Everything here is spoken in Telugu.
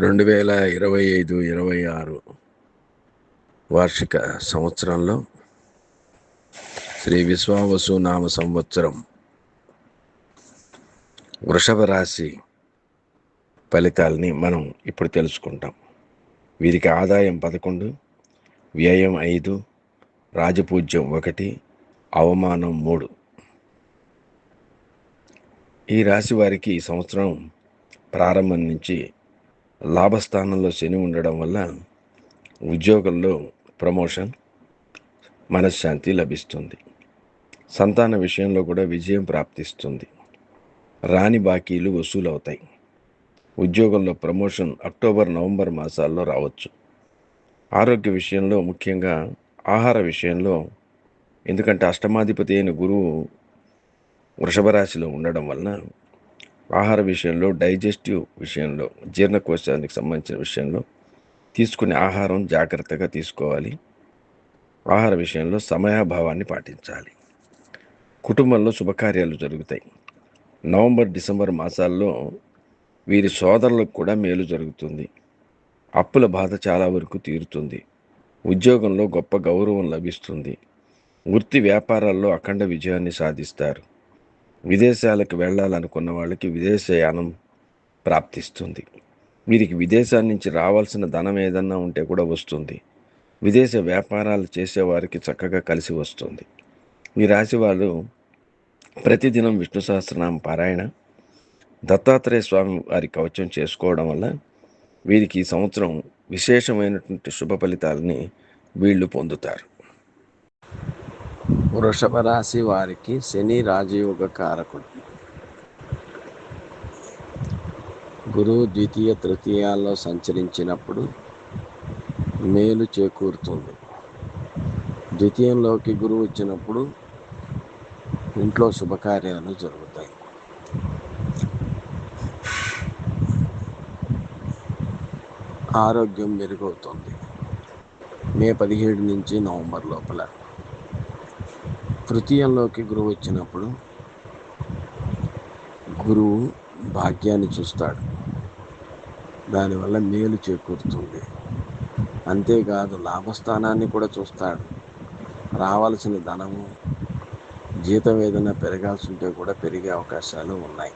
రెండు వేల ఇరవై ఐదు ఇరవై ఆరు వార్షిక సంవత్సరంలో శ్రీ విశ్వావసు నామ సంవత్సరం వృషభ రాశి ఫలితాలని మనం ఇప్పుడు తెలుసుకుంటాం. వీరికి ఆదాయం పదకొండు వ్యయం ఐదు రాజపూజ్యం ఒకటి అవమానం మూడు. ఈ రాశి వారికి ఈ సంవత్సరం ప్రారంభం నుంచి లాభస్థానంలో శని ఉండడం వల్ల ఉద్యోగంలో ప్రమోషన్ మనశ్శాంతి లభిస్తుంది. సంతాన విషయంలో కూడా విజయం ప్రాప్తిస్తుంది. రాని బాకీలు వసూలవుతాయి. ఉద్యోగంలో ప్రమోషన్ అక్టోబర్ నవంబర్ మాసాల్లో రావచ్చు. ఆరోగ్య విషయంలో ముఖ్యంగా ఆహార విషయంలో ఎందుకంటే అష్టమాధిపతి అయిన గురువు వృషభ రాశిలో ఉండడం వలన ఆహార విషయంలో డైజెస్టివ్ విషయంలో జీర్ణకోశానికి సంబంధించిన విషయంలో తీసుకునే ఆహారం జాగ్రత్తగా తీసుకోవాలి. ఆహార విషయంలో సమయాభావాన్ని పాటించాలి. కుటుంబంలో శుభకార్యాలు జరుగుతాయి. నవంబర్ డిసెంబర్ మాసాల్లో వీరి సోదరులకు కూడా మేలు జరుగుతుంది. అప్పుల బాధ చాలా వరకు తీరుతుంది. ఉద్యోగంలో గొప్ప గౌరవం లభిస్తుంది. వృత్తి వ్యాపారాల్లో అఖండ విజయాన్ని సాధిస్తారు. విదేశాలకు వెళ్ళాలనుకున్న వాళ్ళకి విదేశయానం ప్రాప్తిస్తుంది. వీరికి విదేశాల నుంచి రావాల్సిన ధనం ఏదన్నా ఉంటే కూడా వస్తుంది. విదేశ వ్యాపారాలు చేసేవారికి చక్కగా కలిసి వస్తుంది. ఈ రాశి వాళ్ళు ప్రతిదినం విష్ణు సహస్రనామ పారాయణ దత్తాత్రేయ స్వామి వారి కవచం చేసుకోవడం వల్ల వీరికి ఈ సంవత్సరం విశేషమైనటువంటి శుభ ఫలితాలని వీళ్ళు పొందుతారు. వృషభ రాశి వారికి శని రాజయోగ కారకుడు. గురువు ద్వితీయ తృతీయాల్లో సంచరించినప్పుడు మేలు చేకూరుతుంది. ద్వితీయంలోకి గురువు వచ్చినప్పుడు ఇంట్లో శుభకార్యాలు జరుగుతాయి. ఆరోగ్యం మెరుగవుతుంది. మే పదిహేడు నుంచి నవంబర్ లోపల తృతీయంలోకి గురువు వచ్చినప్పుడు గురువు భాగ్యాన్ని చూస్తాడు. దానివల్ల మేలు చేకూరుతుంది. అంతేకాదు లాభస్థానాన్ని కూడా చూస్తాడు. రావాల్సిన ధనము జీతం ఏదైనా పెరగాల్సి ఉంటే కూడా పెరిగే అవకాశాలు ఉన్నాయి.